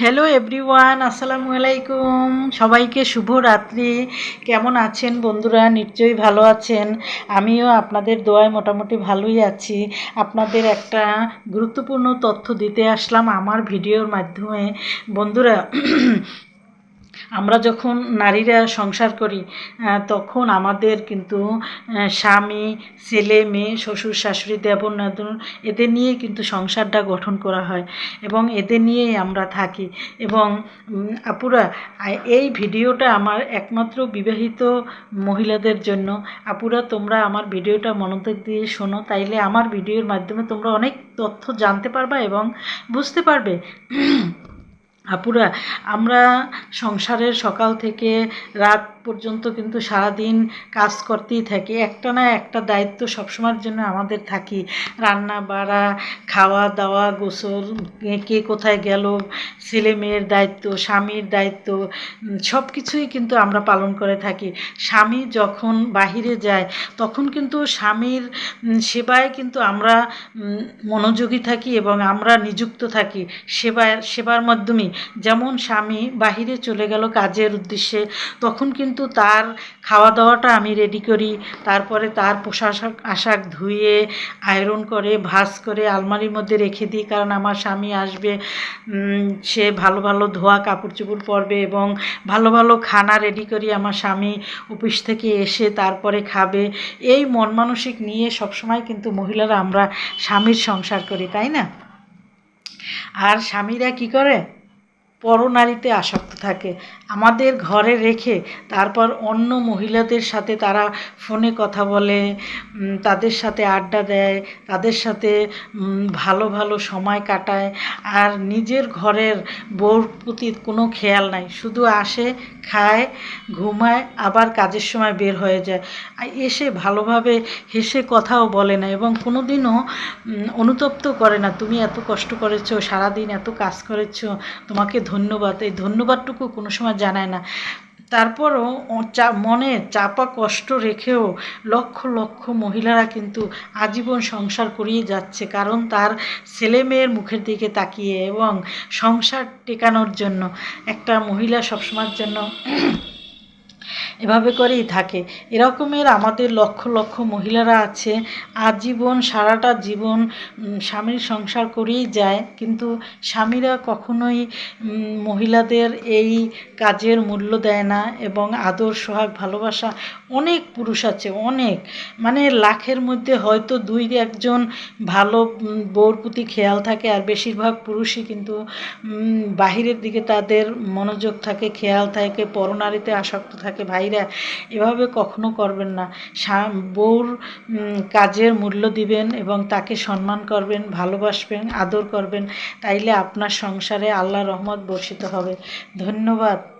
Hello everyone আসসালামু আলাইকুম সবাইকে শুভ রাত্রি। কেমন আছেন বন্ধুরা? নিশ্চয়ই ভালো আছেন। আমিও আপনাদের দোয়ায় মোটামুটি ভালোই আছি। আপনাদের একটা গুরুত্বপূর্ণ তথ্য দিতে আসলাম আমার ভিডিওর মাধ্যমে। বন্ধুরা আমরা যখন নারীরা সংসার করি তখন আমাদের কিন্তু স্বামী, ছেলে, মেয়ে, শ্বশুর, শাশুড়ি দেবর নাদুন এদের নিয়েই কিন্তু সংসারটা গঠন করা হয় এবং এদের নিয়েই আমরা থাকি। এবং আপুরা এই ভিডিওটা আমার একমাত্র বিবাহিত মহিলাদের জন্য। আপুরা, তোমরা আমার ভিডিওটা মনোযোগ দিয়ে শোনো, তাইলে আমার ভিডিওর মাধ্যমে তোমরা অনেক তথ্য জানতে পারবা এবং বুঝতে পারবে। আপুরা, আমরা সংসারের সকাল থেকে রাত পর্যন্ত কিন্তু সারাদিন কাজ করতেই থাকি। একটা না একটা দায়িত্ব সবসময়ের জন্য আমাদের থাকি। রান্না, বাড়া, খাওয়া, দাওয়া, গোসল, কে- কোথায় গেল, ছেলে মেয়ের দায়িত্ব, স্বামীর দায়িত্ব সব কিছুই কিন্তু আমরা পালন করে থাকি। স্বামী যখন বাহিরে যায়, তখন কিন্তু স্বামীর সেবায় কিন্তু আমরা মনোযোগী থাকি এবং আমরা নিযুক্ত থাকি। সেবায়, সেবার মাধ্যমেই। যেমন স্বামী বাহিরে চলে গেল কাজের উদ্দেশ্যে, তখন কিন্তু তার খাওয়া দাওয়াটা আমি রেডি করি। তারপরে তার পোশাক আশাক ধুয়ে আয়রন করে, ভাঁজ করে আলমারির মধ্যে রেখে দিই। কারণ আমার স্বামী আসবে সে ভালো ভালো ধোয়া কাপড় চোপড় পরবে এবং ভালো ভালো খানা রেডি করি আমার স্বামী অফিস থেকে এসে তারপরে খাবে। এই মন মানসিক নিয়ে সবসময় কিন্তু মহিলারা আমরা স্বামীর সংসার করি, তাই না? আর স্বামীরা কি করে? পরনারীতে আসক্ত থাকে। আমাদের ঘরে রেখে তারপর অন্য মহিলাদের সাথে তারা ফোনে কথা বলে তাদের সাথে আড্ডা দেয়, তাদের সাথে ভালো ভালো সময় কাটায়। আর নিজের ঘরের বউর প্রতি কোনো খেয়াল নাই। শুধু আসে, খায়, ঘুমায়, আবার কাজের সময় বের হয়ে যায়। এসে ভালোভাবে হেসে কথাও বলে না এবং কোনো দিনও অনুতপ্ত করে না, তুমি এত কষ্ট করেছ, সারাদিন এত কাজ করেছ, তোমাকে ধন্যবাদ, এই ধন্যবাদটুকু কোনো সময় জানায় না। তারপরও চা- মনে চাপা কষ্ট রেখেও লক্ষ লক্ষ মহিলারা কিন্তু আজীবন সংসার করিয়ে যাচ্ছে, কারণ তার ছেলে মেয়ের মুখের দিকে তাকিয়ে এবং সংসার টেকানোর জন্য একটা মহিলা সবসময়ের জন্য এভাবে করেই থাকে। এরকমের আমাদের লক্ষ লক্ষ মহিলারা আছে, আজীবন সারাটা জীবন স্বামীর সংসার করেই যায়। কিন্তু স্বামীরা কখনোই মহিলাদের এই কাজের মূল্য দেয় না এবং আদর, সোহাগ, ভালোবাসা অনেক পুরুষ আছে, অনেক। মানে লাখের মধ্যে হয়তো দুই একজন ভালো বউর প্রতি খেয়াল থাকে আর বেশিরভাগ পুরুষই কিন্তু বাহিরের দিকে তাদের মনোযোগ থাকে, খেয়াল থাকে, পরনারীতে আসক্ত থাকে ভাইরা, এভাবে কখনো করবেন না। বউর কাজের মূল্য দিবেন এবং তাকে সম্মান করবেন, ভালোবাসবেন, আদর করবেন, তাইলে আপনার সংসারে আল্লাহ রহমত বর্ষিত হবে। ধন্যবাদ।